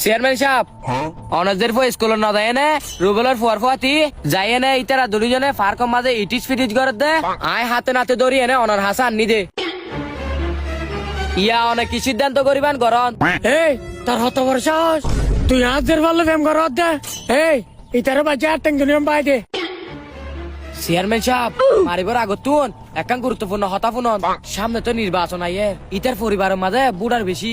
Chairman সাহেব অনাজদের ফো school না দেয় না রুবেলের ফুয়ার ফুয়াতি যাই এনে ইতারা দুজনে ফার্কম মাঝে ইটিস ফিটিস করে দে আয় হাতে নাতে দড়ি এনে অনার হাসান নি দে। ইয়া অনেক কি সিদ্ধান্ত করিবান গরন এই তার হত সাহস। তুই হাতের ভালো ফেম কর দে। এই ইতারে বাজে আর টেঙ্গি নিয়ম বাই দে। চেয়ারম্যান সাহেব মারিবার আগত তুন একান গুরুত্বপূর্ণ হতা ফুনন সামনে তো নির্বাচন আইয়ের ইতার পরিবারের মাঝে বুড়ার বেশি।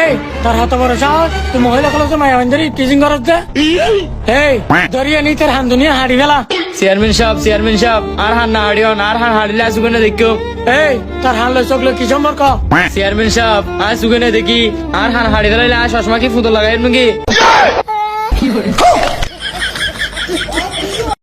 এই তার হাত বড় সাহস? তুই মহিলা কলেজে মায়া বান্ধরি টিচিং করত দে। এই দরিয়া নি তোর হান দুনিয়া হাড়ি ফেলা। চেয়ারম্যান সাহেব চেয়ারম্যান সাহেব আর হান না হাড়িও না আর হান হাড়িলে আসুকে না দেখো এই তার হান লই চকলে কি সম্পর্ক? চেয়ারম্যান সাহেব আর সুগে না দেখি? আর হান হাড়ি দিলে আর চশমা কি ফুটো লাগাই নাকি?